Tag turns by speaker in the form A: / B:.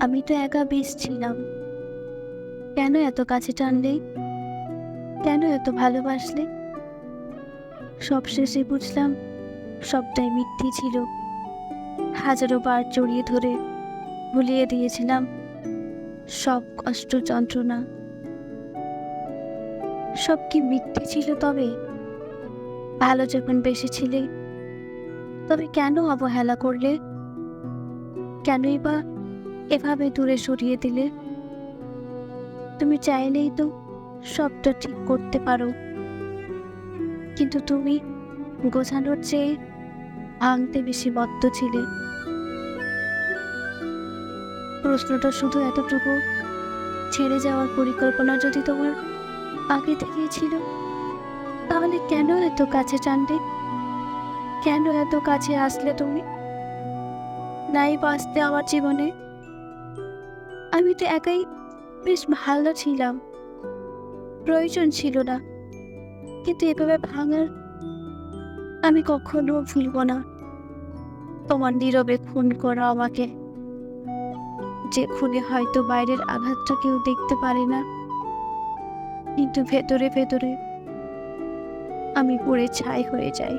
A: আমি তো একা বেশ ছিলাম। কেন এত কাছে টানলে? কেন এত ভালোবাসলে? সব শেষে বুঝলাম, সবটাই মিথ্যে ছিল। হাজারো বার জড়িয়ে ধরে ভুলিয়ে দিয়েছিলাম সব কষ্ট যন্ত্রণা। সব কি মিথ্যে ছিল তবে? ভালো যখন বেসেছিলে তবে কেন অবহেলা করলে? কেনই বা এভাবে দূরে সরিয়ে দিলে? তুমি চাইলেই তো সবটা ঠিক করতে পারো। কিন্তু তুমি গোছানোর চেয়ে ভাঙতে বেশি বদ্ধ ছিলে। প্রশ্নটা শুধু এতটুকু? ছেড়ে যাওয়ার পরিকল্পনা যদি তোমার আগে থেকেই ছিল, তাহলে কেন এত কাছে টানলে? কেন এত কাছে আসলে তুমি? নাই বাঁচতে আমার জীবনে আমি তো একাই বেশ ভালো ছিলাম। প্রয়োজন ছিল না। কিন্তু এভাবে ভাঙার আমি কখনো ভুলব না। তোমার নীরবে খুন করা আমাকে। যে খুনে হয়তো বাইরের আঘাতটা কেউ দেখতে পারে না। কিন্তু ভেতরে ভেতরে আমি পড়ে ছাই হয়ে যাই।